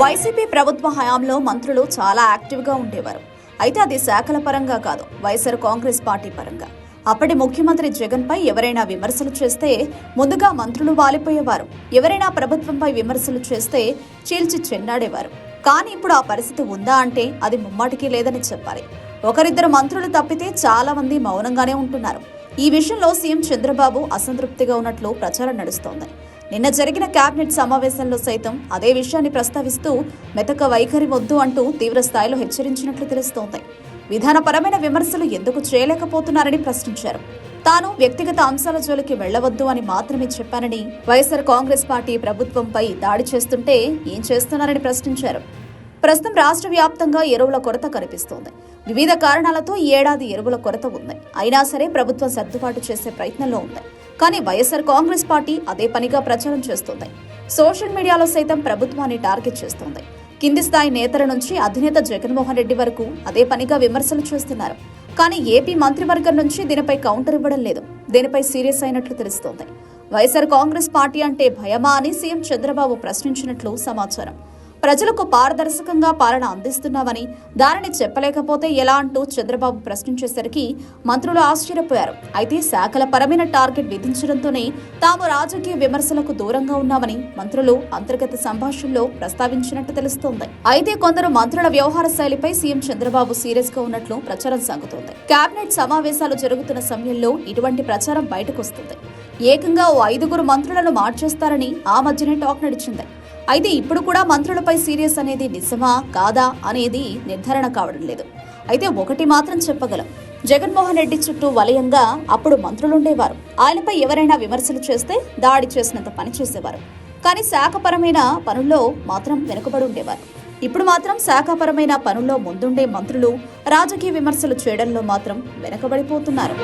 YCP ప్రభుత్వ హయాంలో మంత్రులు చాలా యాక్టివ్గా ఉండేవారు. అయితే అది శాఖల పరంగా కాదు వైఎస్ఆర్ కాంగ్రెస్ పార్టీ పరంగా. అప్పటి ముఖ్యమంత్రి జగన్పై ఎవరైనా విమర్శలు చేస్తే ముందుగా మంత్రులు వాలిపోయేవారు. ఎవరైనా ప్రభుత్వంపై విమర్శలు చేస్తే చీల్చి చెన్నాడేవారు. కానీ ఇప్పుడు ఆ పరిస్థితి ఉందా అంటే అది ముమ్మాటికి లేదని చెప్పాలి. ఒకరిద్దరు మంత్రులు తప్పితే చాలా మంది మౌనంగానే ఉంటున్నారు. ఈ విషయంలో సీఎం చంద్రబాబు అసంతృప్తిగా ఉన్నట్లు ప్రచారం నడుస్తోంది. నిన్న జరిగిన కేబినెట్ సమావేశంలో సైతం అదే విషయాన్ని ప్రస్తావిస్తూ మెతక వైఖరి వద్దు అంటూ తీవ్ర స్థాయిలో హెచ్చరించినట్లు తెలుస్తోంది. విధానపరమైన విమర్శలు ఎందుకు చేయలేకపోతున్నారని ప్రశ్నించారు. తాను వ్యక్తిగత అంశాల జోలికి వెళ్ళవద్దు అని మాత్రమే చెప్పానని వైఎస్ఆర్ కాంగ్రెస్ పార్టీ ప్రభుత్వంపై దాడి చేస్తుంటే ఏం చేస్తున్నారని ప్రశ్నించారు. ప్రస్తుతం రాష్ట్ర వ్యాప్తంగా ఎరువుల కొరత కనిపిస్తోంది. వివిధ కారణాలతో ఈ ఏడాది ఎరువుల కొరత ఉంది. అయినా సరే ప్రభుత్వం సర్దుబాటు చేసే ప్రయత్నంలో ఉంది. కానీ వైఎస్ఆర్ కాంగ్రెస్ పార్టీ అదే పనిగా ప్రచారం చేస్తోంది. సోషల్ మీడియాలో సైతం ప్రభుత్వాన్ని టార్గెట్ చేస్తోంది. కింది స్థాయి నేతల నుంచి అధినేత జగన్మోహన్ రెడ్డి వరకు అదే పనిగా విమర్శలు చేస్తున్నారు. కానీ ఏపీ మంత్రివర్గం నుంచి దీనిపై కౌంటర్ ఇవ్వడం లేదు. దీనిపై సీరియస్ అయినట్లు తెలుస్తోంది. వైఎస్ఆర్ కాంగ్రెస్ పార్టీ అంటే భయమా అని సీఎం చంద్రబాబు ప్రశ్నించినట్లు సమాచారం. ప్రజలకు పారదర్శకంగా పాలన అందిస్తున్నామని దానిని చెప్పలేకపోతే ఎలా అంటూ చంద్రబాబు ప్రశ్నించేసరికి మంత్రులు ఆశ్చర్యపోయారు. అయితే శాఖల పరమైన టార్గెట్ విధించడంతోనే తాము రాజకీయ విమర్శలకు దూరంగా ఉన్నామని మంత్రులు అంతర్గత సంభాషణలో ప్రస్తావించినట్టు తెలుస్తోంది. అయితే కొందరు మంత్రుల వ్యవహార శైలిపై సీఎం చంద్రబాబు సీరియస్గా ఉన్నట్లు ప్రచారం సాగుతోంది. కేబినెట్ సమావేశాలు జరుగుతున్న సమయంలో ఇటువంటి ప్రచారం బయటకు వస్తుంది ఏకంగా ఓ ఐదుగురు మంత్రులను మార్చేస్తారని ఆ మధ్యనే టాక్ నడిచింది. అయితే ఇప్పుడు కూడా మంత్రులపై సీరియస్ అనేది నిజమా కాదా అనేది నిర్ధారణ కావడం లేదు. అయితే ఒకటి మాత్రం చెప్పగలం. జగన్మోహన్ రెడ్డి చుట్టూ వలయంగా అప్పుడు మంత్రులుండేవారు. ఆయనపై ఎవరైనా విమర్శలు చేస్తే దాడి చేసినంత పని చేసేవారు. కానీ శాఖపరమైన పనుల్లో మాత్రం వెనుకబడి ఉండేవారు. ఇప్పుడు మాత్రం శాఖపరమైన పనుల్లో ముందుండే మంత్రులు రాజకీయ విమర్శలు చేయడంలో మాత్రం వెనుకబడిపోతున్నారు.